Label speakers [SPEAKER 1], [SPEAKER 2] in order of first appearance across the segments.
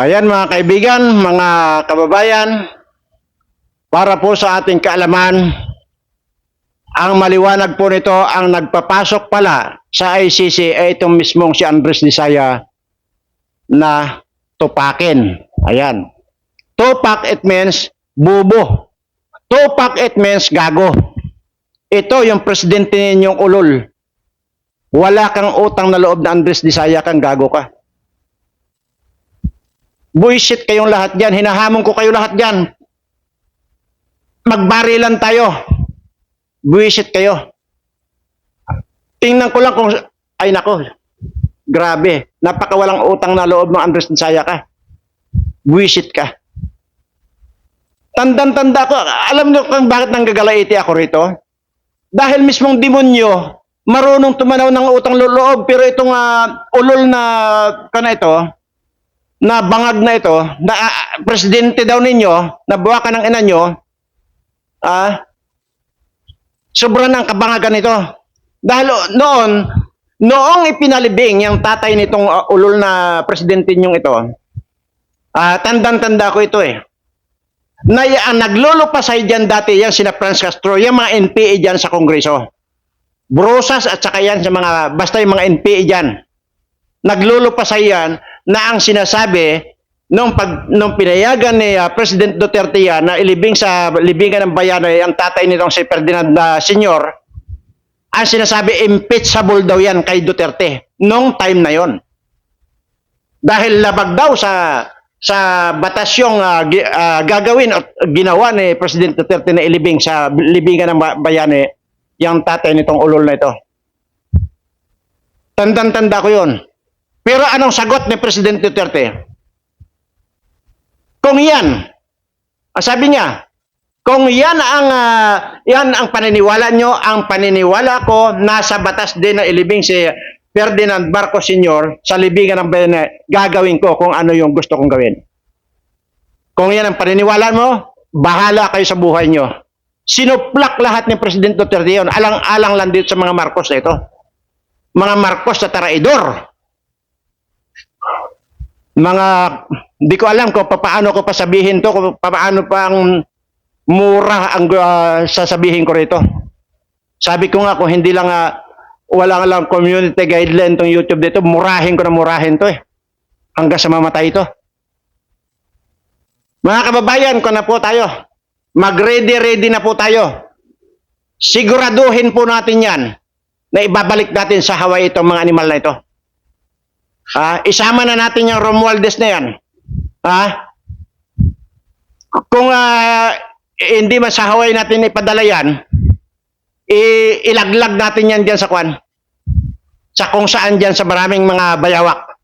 [SPEAKER 1] Ayan mga kaibigan, mga kababayan, para po sa ating kaalaman, ang maliwanag po nito, ang nagpapasok pala sa ICC ay itong mismong si Andres Disaya na tupakin. Ayan. Tupak it means bubo. Tupak it means gago. Ito yung presidente ninyong ulol. Wala kang utang na loob na Andres Disaya kang gago ka. Buisit kayong lahat dyan. Hinahamon ko kayo lahat dyan. Magbarilan tayo. Buisit kayo. Tingnan ko lang kung... Ay nako. Grabe. Napakawalang utang na loob ng Andres Nisaya ka. Buisit ka. Tandan-tanda ko. Alam niyo kung bakit nanggagalaiti ako rito? Dahil mismong demonyo, marunong tumanaw ng utang loob. Pero itong ah, ulol na kana ito, na bangag na ito, na ah, presidente daw ninyo, na buwakan ng ina nyo, ah, sobra ng kabangagan ito. Dahil noon, noong ipinalibing yung tatay nitong ah, ulol na presidente nyong ito, ah, tandang-tanda ko ito eh, na y- ang naglulupasay dyan dati yan sina Franz Castro, yung mga NPA dyan sa Kongreso. Brosas at saka yan sa mga, basta yung mga NPA dyan naglulupasay yan na ang sinasabi nung pag nung pinayagan ni ah, President Duterte yan na ilibing sa libingan ng bayan ay ang tatay nitong si Ferdinand na senior ang sinasabi impeachable daw yan kay Duterte nung time na yon dahil labag daw sa sa batas yung gi- ah, gagawin at ginawa ni President Duterte na ilibing sa libingan ng ba- bayani yung tatay nitong ulol na ito. Tandang-tanda ko yon. Pero anong sagot ni President Duterte? Kung yan, sabi niya, kung yan ang ah, yan ang paniniwala nyo, ang paniniwala ko nasa batas din na ilibing si Ferdinand Marcos Sr. sa libingan ng bayan gagawin ko kung ano yung gusto kong gawin. Kung yan ang paniniwala mo, bahala kayo sa buhay nyo. Sinuplak lahat ni President Duterte yun. Alang-alang lang dito sa mga Marcos na ito. Mga Marcos na taraidor mga hindi ko alam kung paano ko pa sabihin to, kung paano pa ang mura ang ah, sasabihin ko rito. Sabi ko nga kung hindi lang ah, wala lang community guideline tong YouTube dito, murahin ko na murahin to eh. Hanggang sa mamatay ito. Mga kababayan, ko na po tayo. Mag-ready-ready na po tayo. Siguraduhin po natin yan na ibabalik natin sa Hawaii itong mga animal na ito. Ah, isama na natin yung Romualdez na yan. Ah? Kung ah, hindi man sa Hawaii natin ipadala yan, ilaglag natin yan dyan sa kwan. Sa kung saan dyan sa maraming mga bayawak.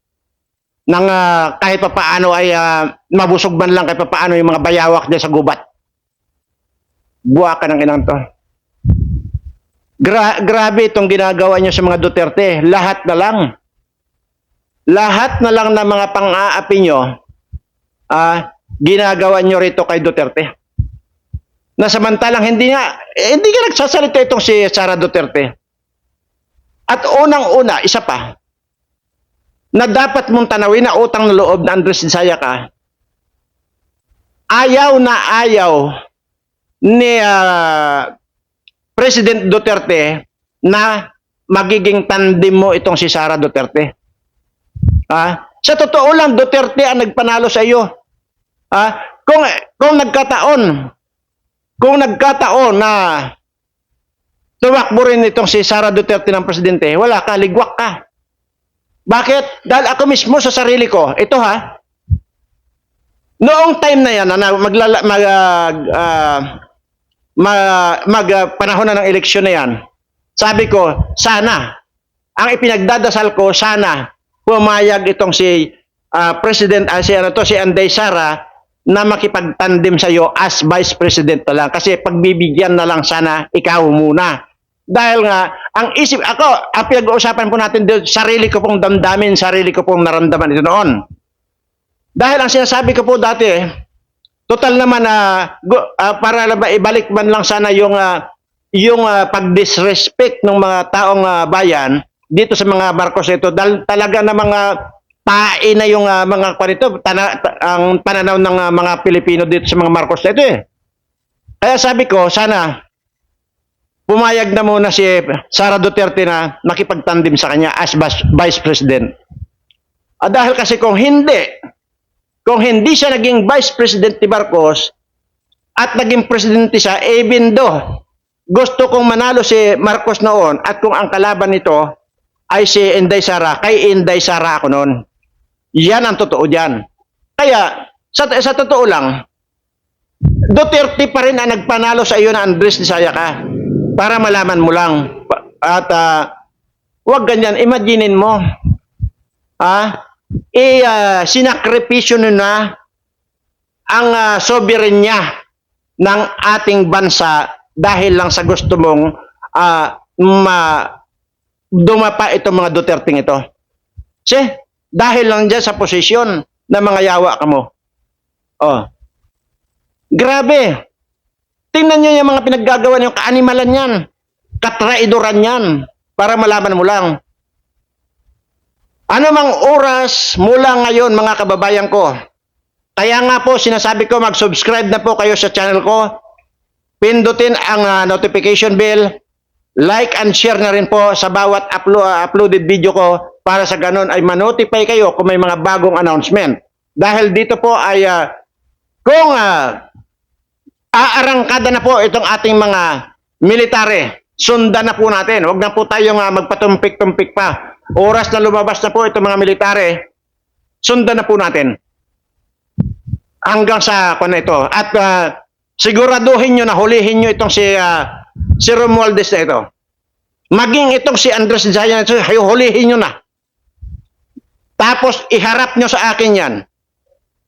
[SPEAKER 1] Nang ah, kahit pa paano ay ah, mabusog man lang kahit pa paano yung mga bayawak dyan sa gubat. Buwa ka ng inang to. Gra- grabe itong ginagawa nyo sa mga Duterte. Lahat na lang lahat na lang ng mga pang-aapi nyo, ah, ginagawa nyo rito kay Duterte. Na samantalang hindi nga, eh, hindi nga nagsasalita itong si Sara Duterte. At unang-una, isa pa, na dapat mong tanawin na utang na loob na Andres Isaya ka, ayaw na ayaw ni ah, President Duterte na magiging tandem mo itong si Sara Duterte. Ah, sa totoo lang Duterte ang nagpanalo sa iyo. Ah, kung kung nagkataon kung nagkataon na tumakbo rin itong si Sara Duterte ng presidente, wala ka, ligwak ka. Bakit? Dahil ako mismo sa sarili ko, ito ha, noong time na yan, na mag, ah, ah, ma- mag ah, panahon na ng eleksyon na yan, sabi ko, sana, ang ipinagdadasal ko, sana, pumayag itong si ah, President, ah, si, ano to, si Anday Sara, na makipagtandem sa iyo as Vice President na lang. Kasi pagbibigyan na lang sana ikaw muna. Dahil nga, ang isip, ako, ang pinag-uusapan po natin, dito, sarili ko pong damdamin, sarili ko pong naramdaman ito noon. Dahil ang sinasabi ko po dati, total naman na para na ba ibalik man lang sana yung ah, yung ah, pag-disrespect ng mga taong ah, bayan dito sa mga Marcos ito dahil talaga na mga tae na yung ah, mga parito, tana, ta- ang pananaw ng ah, mga Pilipino dito sa mga Marcos ito eh. Kaya sabi ko, sana pumayag na muna si Sara Duterte na makipagtandim sa kanya as Vice President. Ah, dahil kasi kung hindi, kung hindi siya naging Vice President ni Marcos at naging Presidente siya, even though gusto kong manalo si Marcos noon at kung ang kalaban nito ay si Inday Sara, kay Inday Sara ako noon. Yan ang totoo dyan. Kaya, sa, sa totoo lang, Duterte pa rin ang nagpanalo sa iyo na Andres de Sayaka para malaman mo lang. At ah, wag ganyan, imaginein mo. Ah, eh, ah, sinakripisyo nyo na ang uh, soberenya ng ating bansa dahil lang sa gusto mong ah, ma dumapa itong mga Duterte ito. Si, dahil lang dyan sa posisyon na mga yawa ka mo. Oh. Grabe. Tingnan nyo yung mga pinaggagawa niyo, kaanimalan yan. Katraidoran yan. Para malaman mo lang. Ano mang oras mula ngayon mga kababayan ko. Kaya nga po sinasabi ko mag-subscribe na po kayo sa channel ko. Pindutin ang ah, notification bell. Like and share na rin po sa bawat uplo- ah, uploaded video ko para sa ganun ay manotify kayo kung may mga bagong announcement. Dahil dito po ay ah, kung ah, aarangkada na po itong ating mga military. Sundan na po natin. Huwag na po tayong uh, magpatumpik-tumpik pa. Oras na lumabas na po itong mga military. Sundan na po natin. Hanggang sa kung ito. At ah, siguraduhin nyo na hulihin nyo itong si, ah, si Romualdez na ito. Maging itong si Andres ito, hulihin nyo na. Tapos iharap nyo sa akin yan.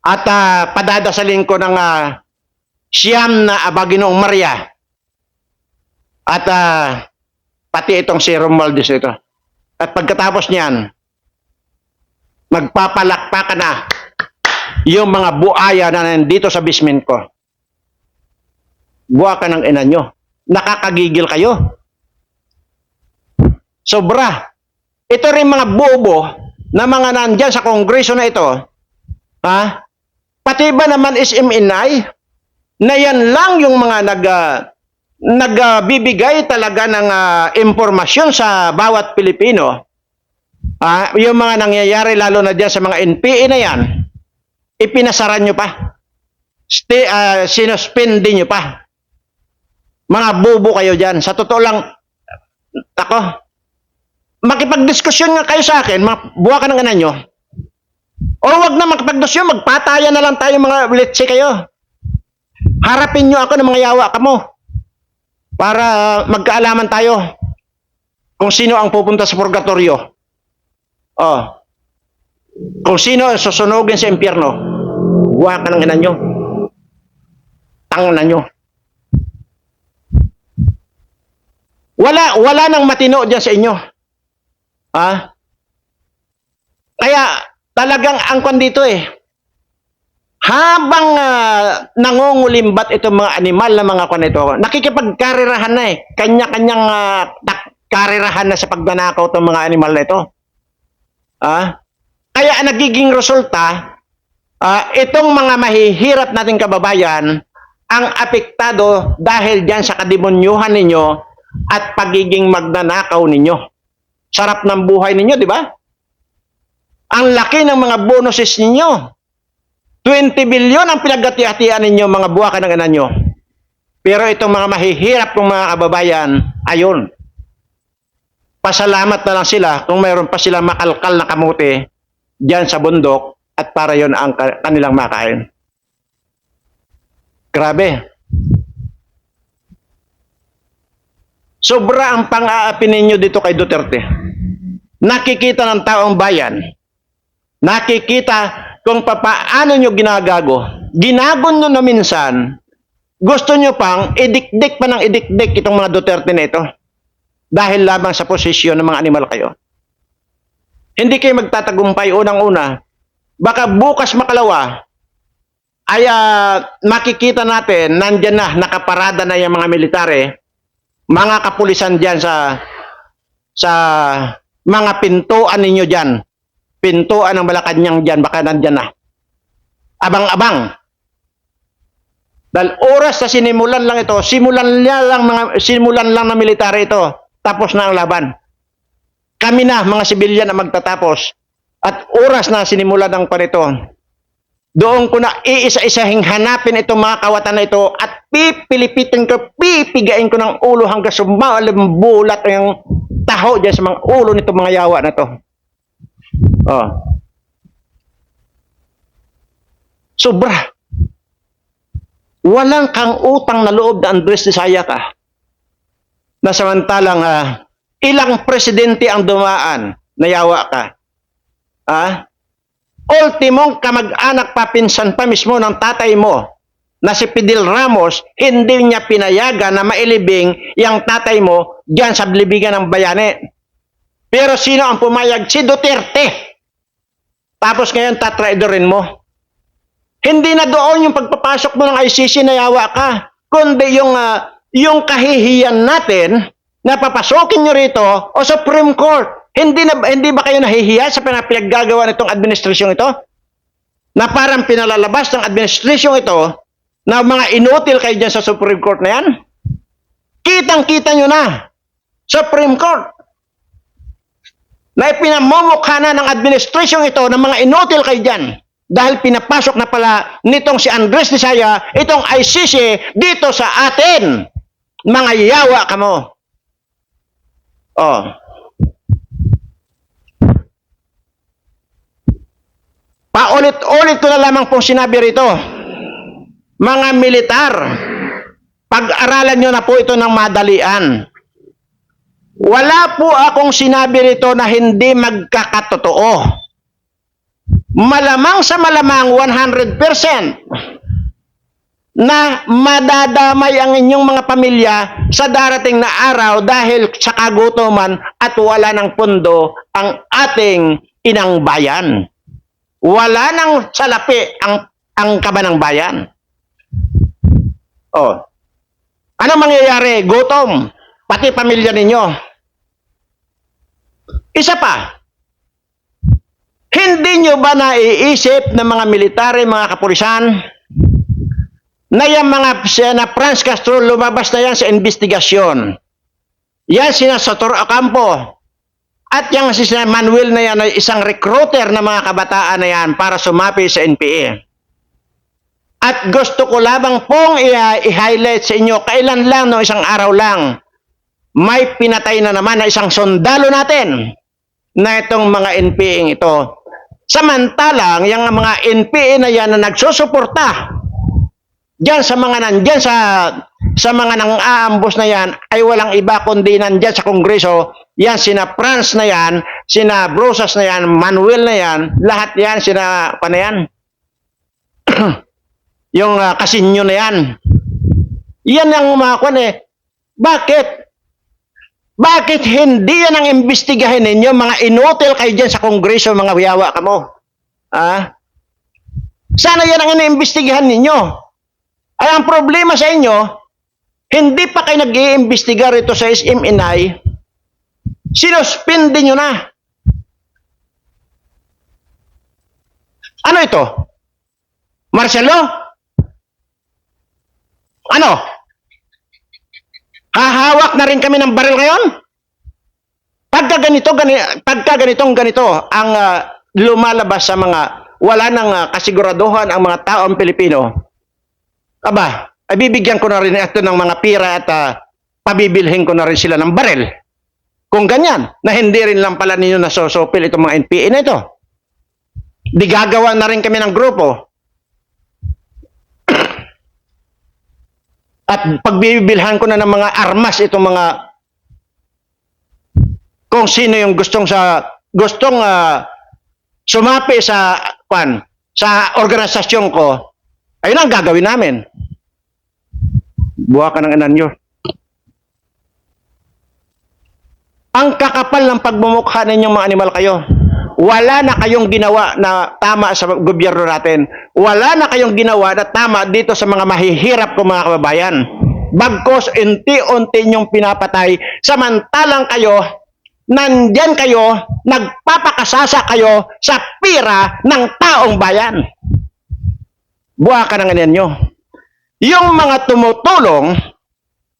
[SPEAKER 1] At ah, padadasalin ko ng ah, siyam na Abaginoong Maria at ah, pati itong si Romualdez ito. At pagkatapos niyan, magpapalakpakan na yung mga buaya na nandito sa basement ko. Buwa ka ng ina nyo. Nakakagigil kayo. Sobra. Ito rin mga bobo na mga nandyan sa kongreso na ito. Ha? Pati ba naman SMNI? na yan lang yung mga nag ah, nagbibigay talaga ng ah, impormasyon sa bawat Pilipino. Ah, yung mga nangyayari lalo na diyan sa mga NPA na yan, ipinasaran nyo pa. Stay, ah, sinuspindi nyo pa. Mga bubo kayo diyan. Sa totoo lang, ako, makipagdiskusyon nga kayo sa akin, buwa ka ng anan. O wag na makipagdiskusyon, magpatayan na lang tayo mga litsi kayo. Harapin nyo ako ng mga yawa ka mo. Para magkaalaman tayo kung sino ang pupunta sa purgatorio. Oh. Kung sino ang susunugin sa impyerno. Buha ka ng ina nyo. Tang na nyo. Wala, wala nang matino dyan sa inyo. Ha? Kaya, talagang angkon dito eh habang ah, nangungulimbat itong mga animal na mga kwan ito, nakikipagkarirahan na eh. Kanya-kanyang uh, karirahan na sa pagnanakaw itong mga animal na ito. Ah? Kaya nagiging resulta, ah, itong mga mahihirap nating kababayan, ang apektado dahil dyan sa kademonyuhan ninyo at pagiging magnanakaw ninyo. Sarap ng buhay ninyo, di ba? Ang laki ng mga bonuses ninyo. 20 bilyon ang pinaghati-hatian ninyo mga buwa ka ng anan nyo. Pero itong mga mahihirap kong mga kababayan, ayun. Pasalamat na lang sila kung mayroon pa sila makalkal na kamuti dyan sa bundok at para yon ang ka- kanilang makain. Grabe. Sobra ang pang-aapi ninyo dito kay Duterte. Nakikita ng taong bayan. Nakikita kung papaano nyo ginagago. Ginagon nyo na minsan, gusto nyo pang idikdik pa ng idikdik itong mga Duterte na ito. Dahil lamang sa posisyon ng mga animal kayo. Hindi kayo magtatagumpay unang-una. Baka bukas makalawa, ay ah, makikita natin, nandyan na, nakaparada na yung mga militare, mga kapulisan dyan sa sa mga pintuan ninyo dyan pintuan ng Malacanang dyan, baka nandyan na. Abang-abang. Dahil oras na sinimulan lang ito, simulan lang mga simulan lang ng military ito. Tapos na ang laban. Kami na mga sibilyan ang magtatapos. At oras na sinimulan ng panito. Doon ko na iisa-isahing hanapin itong mga kawatan na ito at pipilipitin ko, pipigain ko ng ulo hanggang sumalimbulat ang taho dyan sa mga ulo nito mga yawa na to. Oh. Sobra. Walang kang utang na loob na Andres de Saya ka. Na samantalang ah, ilang presidente ang dumaan na yawa ka. Ah? Ultimong kamag-anak papinsan pa mismo ng tatay mo na si Fidel Ramos, hindi niya pinayagan na mailibing yung tatay mo diyan sa libigan ng bayani. Pero sino ang pumayag? Si Duterte. Tapos ngayon tatraidorin mo. Hindi na doon yung pagpapasok mo ng ICC na yawa ka, kundi yung ah, yung kahihiyan natin na papasokin nyo rito o Supreme Court. Hindi na hindi ba kayo nahihiya sa pinaggagawa nitong administrasyong ito? Na parang pinalalabas ng administrasyong ito na mga inutil kayo dyan sa Supreme Court na yan? Kitang-kita nyo na. Supreme Court. Na ipinamumukha na ng administrasyong ito ng mga inutil kayo dyan. Dahil pinapasok na pala nitong si Andres Nisaya, itong ICC dito sa atin. Mga yawa ka mo. Oh. Paulit-ulit ko na lamang pong sinabi rito. Mga militar, pag-aralan nyo na po ito ng madalian. Wala po akong sinabi rito na hindi magkakatotoo. Malamang sa malamang 100% na madadamay ang inyong mga pamilya sa darating na araw dahil sa kagutuman at wala ng pundo ang ating inang bayan. Wala nang salapi ang ang kabanang bayan. Oh. Ano mangyayari? Gutom. Pati pamilya ninyo. Isa pa. Hindi nyo ba naiisip ng mga military, mga kapulisan, na yung mga siya na Franz Castro lumabas na yan sa investigasyon. Yan sina Sotor Ocampo. At yung si Manuel na yan ay isang recruiter ng mga kabataan na yan para sumapi sa NPA. At gusto ko lamang pong i-highlight sa inyo, kailan lang, no, isang araw lang, may pinatay na naman na isang sundalo natin na itong mga NPA ito. Samantalang, yung mga NPA na yan na nagsusuporta Diyan sa mga nandyan sa sa mga nang aambos na yan ay walang iba kundi nandyan sa kongreso yan sina Franz na yan sina Brosas na yan Manuel na yan lahat yan sina pa na yan? Yung uh, kasinyo na yan. Yan ang mga kwan eh. Bakit? Bakit hindi yan ang imbestigahin ninyo? Mga inutil kayo dyan sa kongreso mga wiyawa ka mo. Ah? Sana yan ang iniimbestigahan ninyo ay ang problema sa inyo, hindi pa kayo nag-iimbestiga rito sa SMNI, sinuspindi nyo na. Ano ito? Marcelo? Ano? Hahawak na rin kami ng baril ngayon? Pagka ganito, gani, pagka ganitong ganito, ang ah, lumalabas sa mga wala nang ah, kasiguraduhan ang mga taong Pilipino, aba, ay bibigyan ko na rin ito ng mga pira at ah, pabibilhin ko na rin sila ng barel. Kung ganyan, na hindi rin lang pala ninyo nasosopil itong mga NPA na ito. Di gagawa na rin kami ng grupo. At pagbibilhan ko na ng mga armas itong mga kung sino yung gustong sa gustong ah, sumapi sa kwan sa organisasyon ko ayun ang gagawin namin buha ka ng anan nyo ang kakapal ng pagmumukha ninyong mga animal kayo wala na kayong ginawa na tama sa gobyerno natin. Wala na kayong ginawa na tama dito sa mga mahihirap ko mga kababayan. Bagkos unti-unti nyong pinapatay, samantalang kayo, nandyan kayo, nagpapakasasa kayo sa pira ng taong bayan. Buha ka ng ninyo. Yung mga tumutulong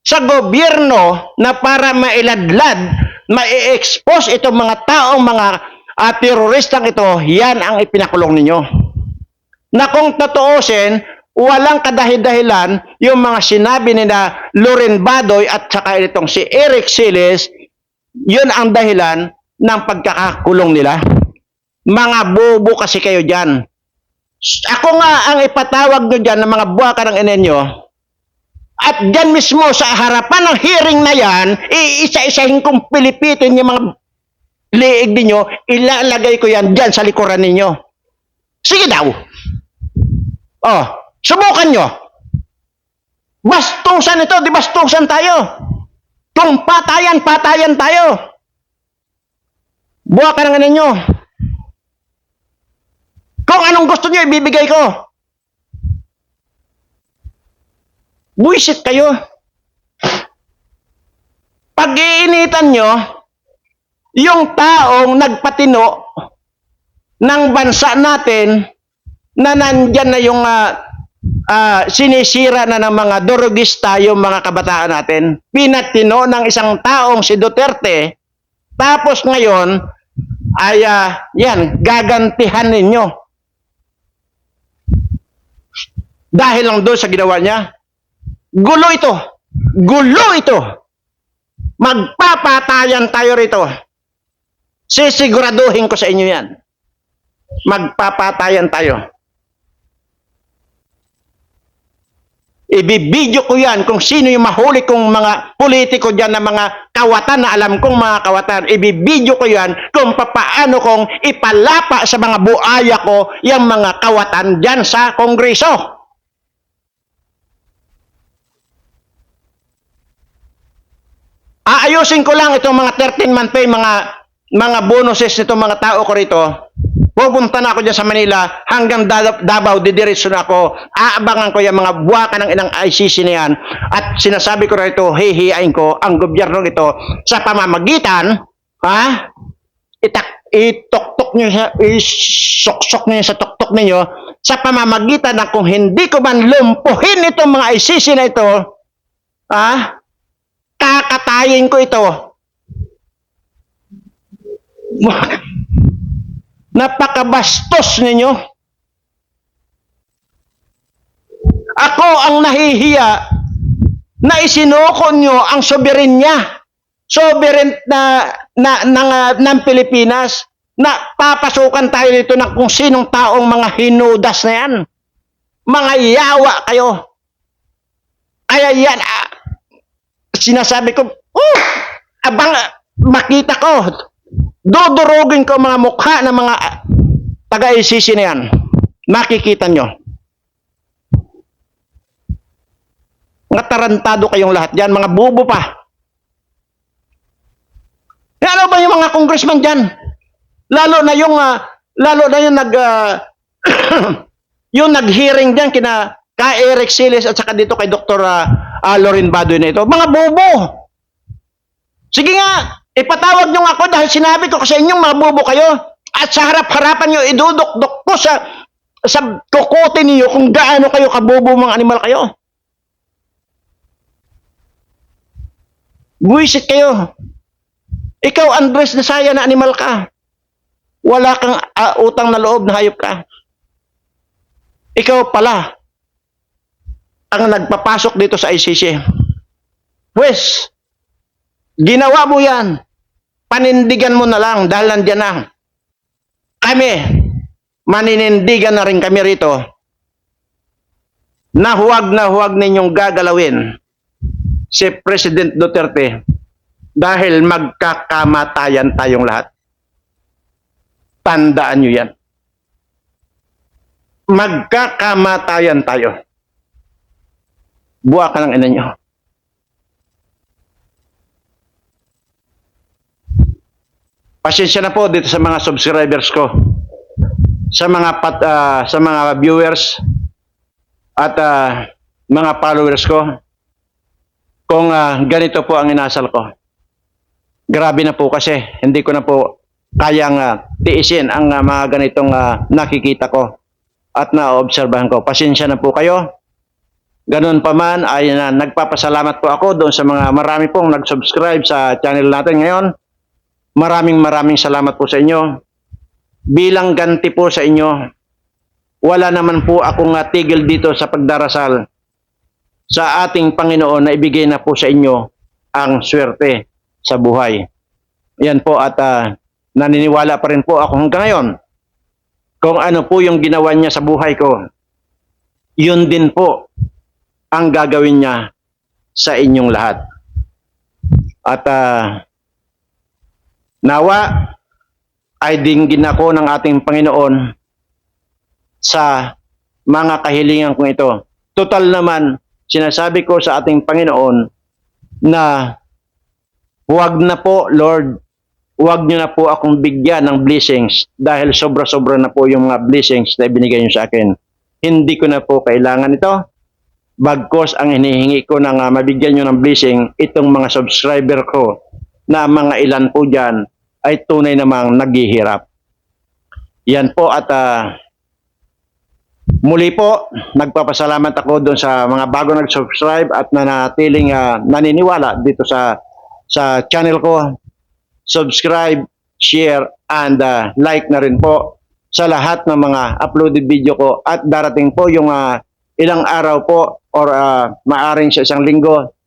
[SPEAKER 1] sa gobyerno na para mailadlad, ma-expose itong mga taong mga ah, teroristang ito, yan ang ipinakulong ninyo. Na kung totoosin, walang kadahi-dahilan yung mga sinabi ni na Loren Badoy at saka itong si Eric Siles, yun ang dahilan ng pagkakakulong nila. Mga bobo kasi kayo dyan. Ako nga ang ipatawag nyo dyan ng mga buha ka ng inenyo, at dyan mismo sa harapan ng hearing na yan, iisa-isahin kong pilipitin yung mga liig ninyo, ilalagay ko yan dyan sa likuran ninyo. Sige daw. Oh, subukan nyo. Bastusan ito, di bastusan tayo. Kung patayan, patayan tayo. Buha ka ng ninyo. Kung anong gusto nyo, ibibigay ko. Buisit kayo. Pag-iinitan nyo, yung taong nagpatino ng bansa natin na nandyan na yung ah, ah, sinisira na ng mga durugista yung mga kabataan natin. Pinatino ng isang taong si Duterte, tapos ngayon, ay ah, yan, gagantihan ninyo. Dahil lang doon sa ginawa niya. Gulo ito. Gulo ito. Magpapatayan tayo rito. Sisiguraduhin ko sa inyo yan. Magpapatayan tayo. Ibibidyo ko yan kung sino yung mahuli kong mga politiko dyan na mga kawatan na alam kong mga kawatan. Ibibidyo ko yan kung papaano kong ipalapa sa mga buaya ko yung mga kawatan dyan sa kongreso. Aayusin ko lang itong mga 13 month pay, mga mga bonuses nitong mga tao ko rito. Pupunta na ako dyan sa Manila hanggang Da- Davao, didiretso na ako. Aabangan ko yung mga buwaka ng ilang ICC na yan. At sinasabi ko rito, hihiyain ko ang gobyerno ito sa pamamagitan, ha? Itak, itoktok nyo isoksok nyo sa toktok ninyo sa pamamagitan na kung hindi ko man lumpuhin itong mga ICC na ito, ha? Kakatayin ko ito. Napakabastos ninyo. Ako ang nahihiya na isinuko nyo ang soberenya. Sovereign na, na, ng, ah, ng Pilipinas na papasukan tayo dito ng kung sinong taong mga hinudas na yan. Mga yawa kayo. Kaya yan, ah, sinasabi ko, oh, abang makita ko, dodorogin ko mga mukha ng mga ah, taga-ICC na yan. Makikita nyo. Mga tarantado kayong lahat dyan, mga bubo pa. Eh, ano ba yung mga congressman dyan? Lalo na yung, ah, lalo na yung nag, ah, yung nag-hearing dyan kina ka Eric Siles at saka dito kay Dr. ah, ah, Loren Badoy na ito. Mga bobo! Sige nga, ipatawag nyo ako dahil sinabi ko sa inyong mga bobo kayo. At sa harap-harapan nyo, idudok-dok ko sa sa kokote niyo kung gaano kayo kabobo mga animal kayo. Buisit kayo. Ikaw, Andres Nasaya na animal ka. Wala kang ah, utang na loob na hayop ka. Ikaw pala, ang nagpapasok dito sa ICC. Pwes, ginawa mo yan. Panindigan mo na lang dahil nandyan na. Kami, maninindigan na rin kami rito na huwag na huwag ninyong gagalawin si President Duterte dahil magkakamatayan tayong lahat. Tandaan nyo yan. Magkakamatayan tayo buwa ka ng ina nyo. Pasensya na po dito sa mga subscribers ko. Sa mga pat, ah, sa mga viewers at ah, mga followers ko. Kung ah, ganito po ang inasal ko. Grabe na po kasi hindi ko na po kayang ah, tiisin ang ah, mga ganitong ah, nakikita ko at naobserbahan ko. Pasensya na po kayo. Ganun pa man ay na, nagpapasalamat po ako doon sa mga marami pong nag-subscribe sa channel natin ngayon. Maraming maraming salamat po sa inyo. Bilang ganti po sa inyo, wala naman po akong tigil dito sa pagdarasal sa ating Panginoon na ibigay na po sa inyo ang swerte sa buhay. Yan po at ah, naniniwala pa rin po ako hanggang ngayon kung ano po yung ginawa niya sa buhay ko. Yun din po ang gagawin niya sa inyong lahat. At ah, nawa ay dinggin ako ng ating Panginoon sa mga kahilingan kong ito. Total naman, sinasabi ko sa ating Panginoon na huwag na po, Lord, huwag niyo na po akong bigyan ng blessings dahil sobra-sobra na po yung mga blessings na ibinigay niyo sa akin. Hindi ko na po kailangan ito. Bagkos ang hinihingi ko na nga mabigyan niyo ng blessing itong mga subscriber ko na mga ilan po dyan ay tunay namang naghihirap. Yan po at ah, Muli po, nagpapasalamat ako doon sa mga bago nag-subscribe at nanatiling ah, naniniwala dito sa sa channel ko. Subscribe, share, and ah, like na rin po sa lahat ng mga uploaded video ko at darating po yung ah, ilang araw po or ah, maaring sa isang linggo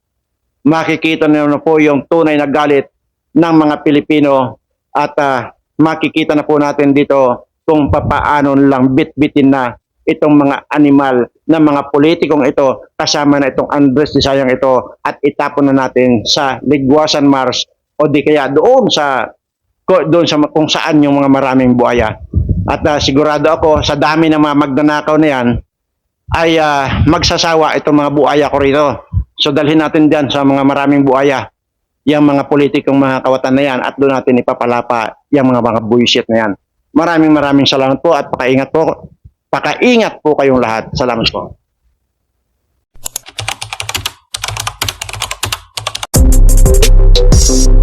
[SPEAKER 1] makikita niyo na po yung tunay na galit ng mga Pilipino at ah, makikita na po natin dito kung papaano lang bit-bitin na itong mga animal na mga politikong ito kasama na itong Andres Disayang ito at itapon na natin sa Ligwasan Mars o di kaya doon sa doon sa kung saan yung mga maraming buhaya. At ah, sigurado ako sa dami ng mga magnanakaw na yan ay ah, magsasawa itong mga buhaya ko rito. So dalhin natin diyan sa mga maraming buhaya yung mga politikong mga kawatan na yan at doon natin ipapalapa yung mga mga bullshit na yan. Maraming maraming salamat po at pakaingat po. Pakaingat po kayong lahat. Salamat po.
[SPEAKER 2] Thank